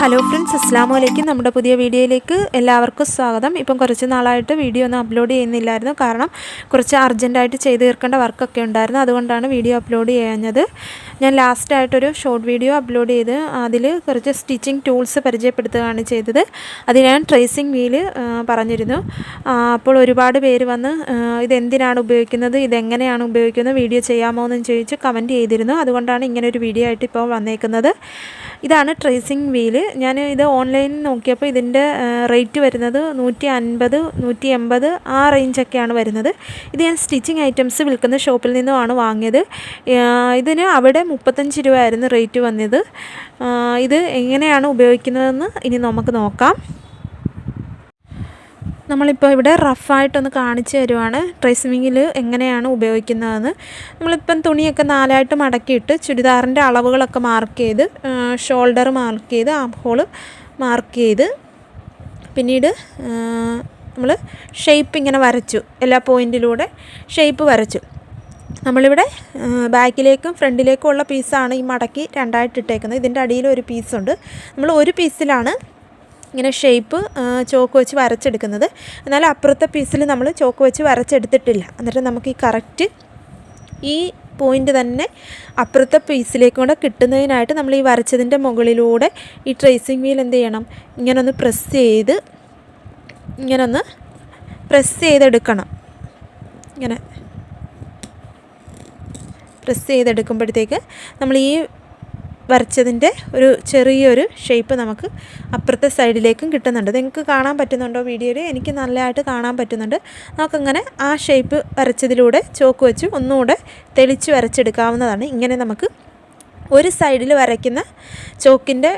Hello friends അസ്സാം വലൈക്കും നമ്മുടെ പുതിയ വീഡിയോയിലേക്ക് എല്ലാവർക്കും സ്വാഗതം. ഇപ്പം കുറച്ച് നാളായിട്ട് വീഡിയോ ഒന്നും അപ്ലോഡ് ചെയ്യുന്നില്ലായിരുന്നു. കാരണം കുറച്ച് അർജന്റായിട്ട് ചെയ്ത് തീർക്കേണ്ട വർക്കൊക്കെ ഉണ്ടായിരുന്നു. അതുകൊണ്ടാണ് വീഡിയോ അപ്ലോഡ് ചെയ്യാഞ്ഞത്. ഞാൻ ലാസ്റ്റായിട്ടൊരു ഷോർട്ട് വീഡിയോ അപ്ലോഡ് ചെയ്ത് അതിൽ കുറച്ച് സ്റ്റിച്ചിങ് ടൂൾസ് പരിചയപ്പെടുത്തുകയാണ് ചെയ്തത്. അത് ഞാൻ ട്രേസിങ് വീൽ പറഞ്ഞിരുന്നു. അപ്പോൾ ഒരുപാട് പേര് വന്ന് ഇതെന്തിനാണ് ഉപയോഗിക്കുന്നത് ഇതെങ്ങനെയാണ് ഉപയോഗിക്കുന്നത് വീഡിയോ ചെയ്യാമോ എന്ന് ചോദിച്ച് കമന്റ് ചെയ്തിരുന്നു. അതുകൊണ്ടാണ് ഇങ്ങനെ ഒരു വീഡിയോ ആയിട്ട് ഇപ്പോൾ വന്നേക്കുന്നത്. ഇതാണ് ട്രേസിങ് വീൽ ഞാൻ ഇത് ഓൺലൈനിൽ നോക്കിയപ്പോൾ ഇതിന്റെ റേറ്റ് വരുന്നത് നൂറ്റി അൻപത് നൂറ്റി എൺപത് ആ റേഞ്ചൊക്കെയാണ് വരുന്നത്. ഇത് ഞാൻ സ്റ്റിച്ചിങ് ഐറ്റംസ് വിൽക്കുന്ന ഷോപ്പിൽ നിന്നുമാണ് വാങ്ങിയത്. ഇതിന് അവിടെ മുപ്പത്തഞ്ച് രൂപയായിരുന്നു റേറ്റ് വന്നത്. ഇത് എങ്ങനെയാണ് ഉപയോഗിക്കുന്നതെന്ന് ഇനി നമുക്ക് നോക്കാം. നമ്മളിപ്പോൾ ഇവിടെ റഫായിട്ടൊന്ന് കാണിച്ചു തരുവാണ്. ട്രേസിമിങ്ങിൽ എങ്ങനെയാണ് ഉപയോഗിക്കുന്നതെന്ന്. നമ്മളിപ്പം തുണിയൊക്കെ നാലായിട്ട് മടക്കിയിട്ട് ചുരിദാറിന്റെ അളവുകളൊക്കെ മാർക്ക് ചെയ്ത് ഷോൾഡർ മാർക്ക് ചെയ്ത് ആം മാർക്ക് ചെയ്ത് പിന്നീട് നമ്മൾ ഷേപ്പ് ഇങ്ങനെ വരച്ചു. എല്ലാ പോയിന്റിലൂടെ ഷേപ്പ് വരച്ചു. നമ്മളിവിടെ ബാക്കിലേക്കും ഫ്രണ്ടിലേക്കും ഉള്ള പീസാണ് ഈ മടക്കി രണ്ടായിട്ട് ഇട്ടേക്കുന്നത് ഇതിന്റെ അടിയിൽ ഒരു പീസുണ്ട്. നമ്മൾ ഒരു പീസിലാണ് ഇങ്ങനെ ഷേപ്പ് ചോക്ക് വെച്ച് വരച്ചെടുക്കുന്നത്. എന്നാൽ അപ്പുറത്തെ പീസിൽ നമ്മൾ ചോക്ക് വെച്ച് വരച്ചെടുത്തിട്ടില്ല. എന്നിട്ട് നമുക്ക് ഈ കറക്റ്റ് ഈ പോയിന്റ് തന്നെ അപ്പുറത്തെ പീസിലേക്കും കൂടെ കിട്ടുന്നതിനായിട്ട് നമ്മൾ ഈ വരച്ചതിന്റെ മുകളിലൂടെ ഈ ട്രേസിങ് വീൽ എന്ത് ചെയ്യണം? ഇങ്ങനൊന്ന് പ്രസ് ചെയ്ത് ഇങ്ങനൊന്ന് പ്രസ് ചെയ്തെടുക്കണം. ഇങ്ങനെ പ്രസ് ചെയ്തെടുക്കുമ്പോഴത്തേക്ക് നമ്മൾ ഈ വരച്ചതിന്റെ ഒരു ചെറിയൊരു ഷേപ്പ് നമുക്ക് അപ്പുറത്തെ സൈഡിലേക്കും കിട്ടുന്നുണ്ട്. നിങ്ങൾക്ക് കാണാൻ പറ്റുന്നുണ്ടോ വീഡിയോയിൽ? എനിക്ക് നല്ലതായിട്ട് കാണാൻ പറ്റുന്നുണ്ട്. നമുക്കങ്ങനെ ആ ഷേപ്പ് വരച്ചതിലൂടെ ചോക്ക് വെച്ച് ഒന്നുകൂടെ തെളിച്ച് വരച്ചെടുക്കാവുന്നതാണ്. ഇങ്ങനെ നമുക്ക് ഒരു സൈഡിൽ വരയ്ക്കുന്ന ചോക്കിന്റെ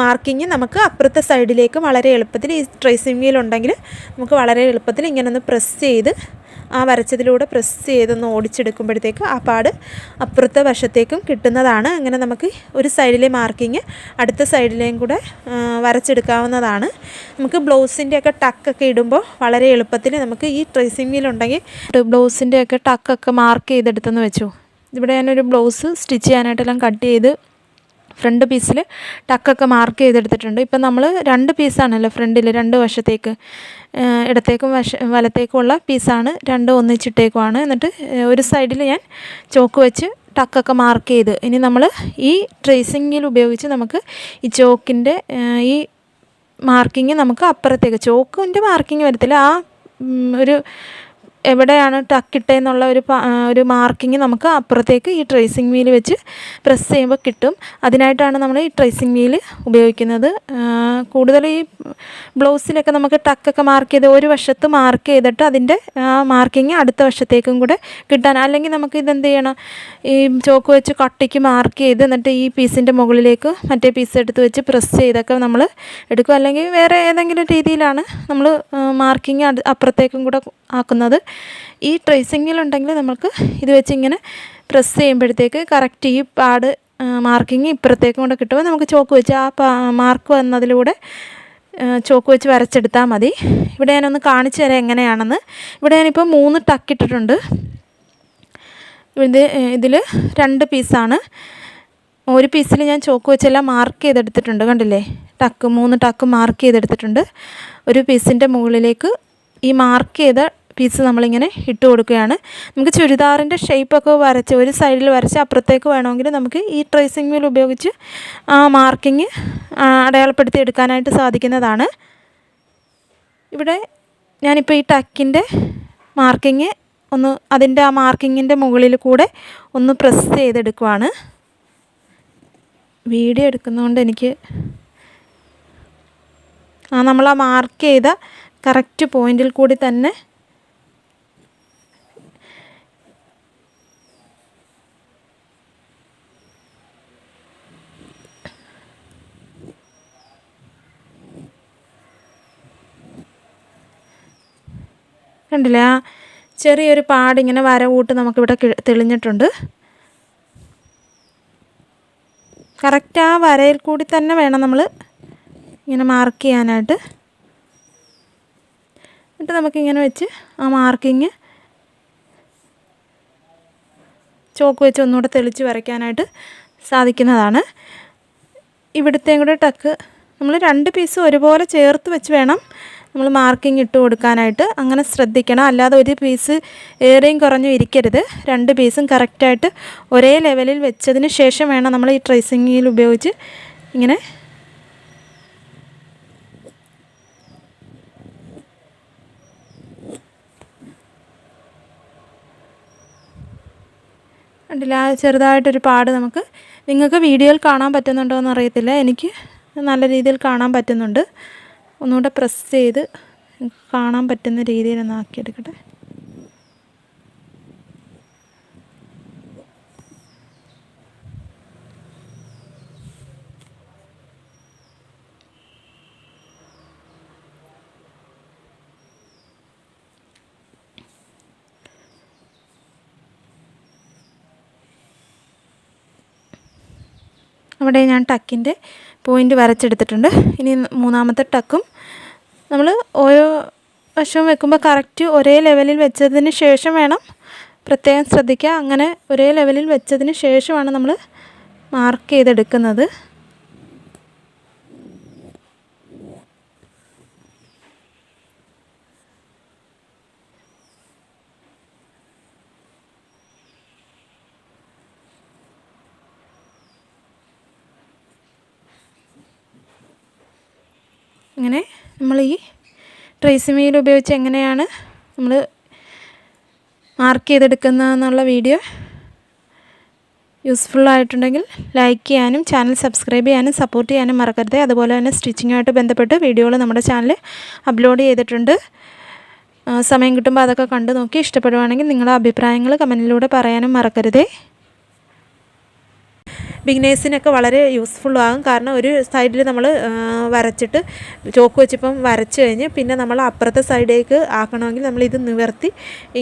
മാർക്കിങ് നമുക്ക് അപ്പുറത്തെ സൈഡിലേക്ക് വളരെ എളുപ്പത്തിൽ ഈ ട്രേസിംഗ് വീലുണ്ടെങ്കിൽ നമുക്ക് വളരെ എളുപ്പത്തിൽ ഇങ്ങനെ ഒന്ന് പ്രസ് ചെയ്ത് ആ വരച്ചതിലൂടെ പ്രസ് ചെയ്തൊന്ന് ഓടിച്ചെടുക്കുമ്പോഴത്തേക്ക് ആ പാട് അപ്പുറത്തെ വശത്തേക്കും കിട്ടുന്നതാണ്. അങ്ങനെ നമുക്ക് ഒരു സൈഡിലെ മാർക്കിങ് അടുത്ത സൈഡിലേയും കൂടെ വരച്ചെടുക്കാവുന്നതാണ്. നമുക്ക് ബ്ലൗസിന്റെയൊക്കെ ടക്കൊക്കെ ഇടുമ്പോൾ വളരെ എളുപ്പത്തിൽ നമുക്ക് ഈ ട്രേസിംഗ് മീലുണ്ടെങ്കിൽ ബ്ലൗസിന്റെയൊക്കെ ടക്കൊക്കെ മാർക്ക് ചെയ്തെടുത്തെന്ന് വെച്ചു. ഇവിടെ ഞാനൊരു ബ്ലൗസ് സ്റ്റിച്ച് ചെയ്യാനായിട്ടെല്ലാം കട്ട് ചെയ്ത് ഫ്രണ്ട് പീസിൽ ടക്കൊക്കെ മാർക്ക് ചെയ്തെടുത്തിട്ടുണ്ട്. ഇപ്പം നമ്മൾ രണ്ട് പീസാണല്ലോ ഫ്രണ്ടിൽ രണ്ട് വശത്തേക്ക് ഇടത്തേക്കും വശ വലത്തേക്കുമുള്ള പീസാണ് രണ്ടും ഒന്നിച്ചിട്ടേക്കുമാണ് എന്നിട്ട് ഒരു സൈഡിൽ ഞാൻ ചോക്ക് വെച്ച് ടക്കൊക്കെ മാർക്ക് ചെയ്ത്. ഇനി നമ്മൾ ഈ ട്രേസിങ്ങിൽ ഉപയോഗിച്ച് നമുക്ക് ഈ ചോക്കിന്റെ ഈ മാർക്കിങ് നമുക്ക് അപ്പുറത്തേക്ക് ചോക്കിന്റെ മാർക്കിങ് വരത്തില്ല. ആ ഒരു എവിടെയാണ് ടക്കിട്ടേന്നുള്ള ഒരു ഒരു മാർക്കിങ് നമുക്ക് അപ്പുറത്തേക്ക് ഈ ട്രേസിങ് വീൽ വെച്ച് പ്രസ് ചെയ്യുമ്പോൾ കിട്ടും. അതിനായിട്ടാണ് നമ്മൾ ഈ ട്രേസിങ് വീൽ ഉപയോഗിക്കുന്നത്. കൂടുതൽ ഈ ബ്ലൗസിലൊക്കെ നമുക്ക് ടക്കൊക്കെ മാർക്ക് ചെയ്ത് ഒരു വശത്ത് മാർക്ക് ചെയ്തിട്ട് അതിന്റെ മാർക്കിങ് അടുത്ത വശത്തേക്കും കൂടെ കിട്ടാൻ. അല്ലെങ്കിൽ നമുക്ക് ഇതെന്ത് ചെയ്യണം? ഈ ചോക്ക് വെച്ച് കട്ടിക്ക് മാർക്ക് ചെയ്ത് എന്നിട്ട് ഈ പീസിന്റെ മുകളിലേക്ക് മറ്റേ പീസ് എടുത്ത് വെച്ച് പ്രസ് ചെയ്തൊക്കെ നമ്മൾ എടുക്കും. അല്ലെങ്കിൽ വേറെ ഏതെങ്കിലും രീതിയിലാണ് നമ്മൾ മാർക്കിങ് അപ്പുറത്തേക്കും കൂടെ ആക്കുന്നത്. ഈ ട്രേസിങ്ങിലുണ്ടെങ്കിൽ നമുക്ക് ഇത് വെച്ച് ഇങ്ങനെ പ്രസ് ചെയ്യുമ്പോഴത്തേക്ക് കറക്റ്റ് ഈ പാട് മാർക്കിങ് ഇപ്പുറത്തേക്കും കൂടെ കിട്ടുമ്പോൾ നമുക്ക് ചോക്ക് വെച്ച് ആ മാർക്ക് വന്നതിലൂടെ ചോക്ക് വെച്ച് വരച്ചെടുത്താൽ മതി. ഇവിടെ ഞാനൊന്ന് കാണിച്ചു തരാം എങ്ങനെയാണെന്ന്. ഇവിടെ ഞാനിപ്പോൾ മൂന്ന് ടക്ക് ഇട്ടിട്ടുണ്ട്. ഇത് ഇതിൽ രണ്ട് പീസാണ് ഒരു പീസിൽ ഞാൻ ചോക്ക് വെച്ചെല്ലാം മാർക്ക് ചെയ്തെടുത്തിട്ടുണ്ട്. കണ്ടില്ലേ? ടക്ക് മൂന്ന് ടക്ക് മാർക്ക് ചെയ്തെടുത്തിട്ടുണ്ട്. ഒരു പീസിന്റെ മുകളിലേക്ക് ഈ മാർക്ക് ചെയ്ത പീസ് നമ്മളിങ്ങനെ ഇട്ട് കൊടുക്കുകയാണ്. നമുക്ക് ചുരിദാറിന്റെ ഷേപ്പൊക്കെ വരച്ച് ഒരു സൈഡിൽ വരച്ച് അപ്പുറത്തേക്ക് വേണമെങ്കിൽ നമുക്ക് ഈ ട്രേസിംഗ് വീൽ ഉപയോഗിച്ച് മാർക്കിങ് അടയാളപ്പെടുത്തി എടുക്കാനായിട്ട് സാധിക്കുന്നതാണ്. ഇവിടെ ഞാനിപ്പോൾ ഈ ടക്കിന്റെ മാർക്കിങ് ഒന്ന് അതിന്റെ ആ മാർക്കിങ്ങിന്റെ മുകളിൽ കൂടെ ഒന്ന് പ്രസ് ചെയ്തെടുക്കുവാണ്. വീഡിയോ എടുക്കുന്നതുകൊണ്ട് എനിക്ക് ആ നമ്മൾ ആ മാർക്ക് ചെയ്ത കറക്റ്റ് പോയിന്റിൽ കൂടി തന്നെ കണ്ടില്ലേ? ചെറിയൊരു പാടിങ്ങനെ വര കൂട്ട് നമുക്കിവിടെ തെളിഞ്ഞിട്ടുണ്ട്. കറക്റ്റ് ആ വരയിൽ കൂടി തന്നെ വേണം നമ്മൾ ഇങ്ങനെ മാർക്ക് ചെയ്യാനായിട്ട്. എന്നിട്ട് നമുക്കിങ്ങനെ വെച്ച് ആ മാർക്കിങ് ചോക്ക് വെച്ച് ഒന്നുകൂടെ തെളിച്ച് വരയ്ക്കാനായിട്ട് സാധിക്കുന്നതാണ്. ഇവിടുത്തെയും കൂടെ ടക്ക് നമ്മൾ രണ്ട് പീസും ഒരുപോലെ ചേർത്ത് വെച്ച് വേണം നമ്മൾ മാർക്കിംഗ് ഇട്ട് കൊടുക്കാനായിട്ട് അങ്ങനെ ശ്രദ്ധിക്കണം. അല്ലാതെ ഒരു പീസ് ഏറെയും കുറഞ്ഞും ഇരിക്കരുത്. രണ്ട് പീസും കറക്റ്റായിട്ട് ഒരേ ലെവലിൽ വെച്ചതിന് ശേഷം വേണം നമ്മൾ ഈ ട്രേസിങ്ങിൽ ഉപയോഗിച്ച് ഇങ്ങനെ കണ്ടില്ല? ചെറുതായിട്ടൊരു പാട് നമുക്ക്. നിങ്ങൾക്ക് വീഡിയോയിൽ കാണാൻ പറ്റുന്നുണ്ടോ എന്ന് എനിക്ക് നല്ല രീതിയിൽ കാണാൻ പറ്റുന്നുണ്ട്. ഒന്നുകൂടെ പ്രസ് ചെയ്ത് കാണാൻ പറ്റുന്ന രീതിയിൽ ഒന്ന് ആക്കിയെടുക്കട്ടെ. അവിടെ ഞാൻ ടക്കിന്റെ പോയിന്റ് വരച്ചെടുത്തിട്ടുണ്ട്. ഇനി മൂന്നാമത്തെ ടക്കും നമ്മൾ ഓരോ വശവും വെക്കുമ്പോൾ കറക്റ്റ് ഒരേ ലെവലിൽ വെച്ചതിന് ശേഷം വേണം പ്രത്യേകം ശ്രദ്ധിക്കുക. അങ്ങനെ ഒരേ ലെവലിൽ വെച്ചതിന് ശേഷമാണ് നമ്മൾ മാർക്ക് ചെയ്തെടുക്കുന്നത്. ഇങ്ങനെ നമ്മൾ ഈ ട്രേസിംഗ് മെയിൽ ഉപയോഗിച്ച് എങ്ങനെയാണ് നമ്മൾ മാർക്ക് ചെയ്തെടുക്കുന്നതെന്നുള്ള വീഡിയോ യൂസ്ഫുൾ ആയിട്ടുണ്ടെങ്കിൽ ലൈക്ക് ചെയ്യാനും ചാനൽ സബ്സ്ക്രൈബ് ചെയ്യാനും സപ്പോർട്ട് ചെയ്യാനും മറക്കരുത്. അതുപോലെ തന്നെ സ്റ്റിച്ചിങ്ങുമായിട്ട് ബന്ധപ്പെട്ട് വീഡിയോകൾ നമ്മുടെ ചാനൽ അപ്ലോഡ് ചെയ്തിട്ടുണ്ട്. സമയം കിട്ടുമ്പോൾ അതൊക്കെ കണ്ടു നോക്കി. ഇഷ്ടപ്പെടുവാണെങ്കിൽ നിങ്ങളുടെ അഭിപ്രായങ്ങൾ കമന്റിലൂടെ പറയാനും മറക്കരുതേ. ബിഗിനേഴ്സിനൊക്കെ വളരെ യൂസ്ഫുൾ ആകും. കാരണം ഒരു സൈഡിൽ നമ്മൾ വരച്ചിട്ട് ചോക്ക് വെച്ചിപ്പം വരച്ച് കഴിഞ്ഞ് പിന്നെ നമ്മൾ അപ്പുറത്തെ സൈഡിലേക്ക് ആക്കണമെങ്കിൽ നമ്മൾ ഇത് നിവർത്തി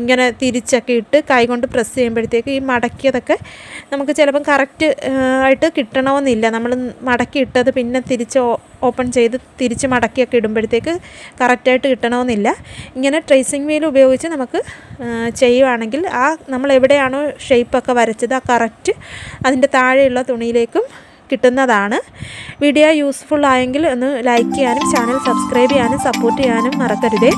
ഇങ്ങനെ തിരിച്ചൊക്കെ ഇട്ട് കൈ കൊണ്ട് പ്രസ് ചെയ്യുമ്പോഴത്തേക്ക് ഈ മടക്കിയതൊക്കെ നമുക്ക് ചിലപ്പം കറക്റ്റ് ആയിട്ട് കിട്ടണമെന്നില്ല. നമ്മൾ മടക്കി ഇട്ടത് പിന്നെ തിരിച്ച് ഓപ്പൺ ചെയ്ത് തിരിച്ച് മടക്കിയൊക്കെ ഇടുമ്പോഴത്തേക്ക് കറക്റ്റായിട്ട് കിട്ടണമെന്നില്ല. ഇങ്ങനെ ട്രേസിങ് വീൽ ഉപയോഗിച്ച് നമുക്ക് ചെയ്യുവാണെങ്കിൽ ആ നമ്മൾ എവിടെയാണോ ഷേപ്പൊക്കെ വരച്ചത് ആ കറക്റ്റ് അതിന്റെ താഴെയുള്ള തുണിയിലേക്കും കിട്ടുന്നതാണ്. വീഡിയോ യൂസ്ഫുൾ ആയെങ്കിൽ ഒന്ന് ലൈക്ക് ചെയ്യാനും ചാനൽ സബ്സ്ക്രൈബ് ചെയ്യാനും സപ്പോർട്ട് ചെയ്യാനും മറക്കരുതേ.